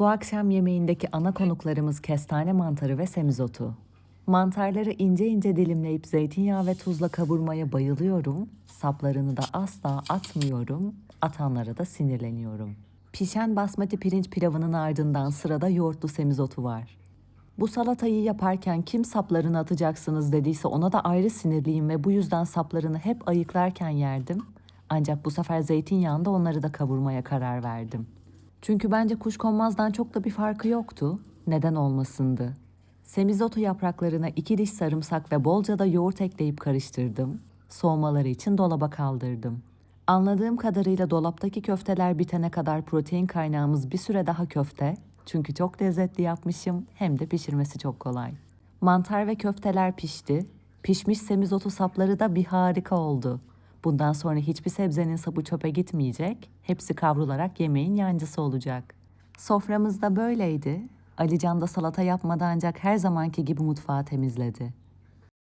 Bu akşam yemeğindeki ana konuklarımız kestane mantarı ve semizotu. Mantarları ince ince dilimleyip zeytinyağı ve tuzla kavurmaya bayılıyorum. Saplarını da asla atmıyorum. Atanlara da sinirleniyorum. Pişen basmati pirinç pilavının ardından sırada yoğurtlu semizotu var. Bu salatayı yaparken kim saplarını atacaksınız dediyse ona da ayrı sinirliyim ve bu yüzden saplarını hep ayıklarken yerdim. Ancak bu sefer zeytinyağında onları da kavurmaya karar verdim. Çünkü bence kuşkonmazdan çok da bir farkı yoktu. Neden olmasındı? Semizotu yapraklarına iki diş sarımsak ve bolca da yoğurt ekleyip karıştırdım. Soğumaları için dolaba kaldırdım. Anladığım kadarıyla dolaptaki köfteler bitene kadar protein kaynağımız bir süre daha köfte. Çünkü çok lezzetli yapmışım hem de pişirmesi çok kolay. Mantar ve köfteler pişti. Pişmiş semizotu sapları da bir harika oldu. Bundan sonra hiçbir sebzenin sapı çöpe gitmeyecek. Hepsi kavrularak yemeğin yancısı olacak. Soframız da böyleydi. Alican da salata yapmadı ancak her zamanki gibi mutfağı temizledi.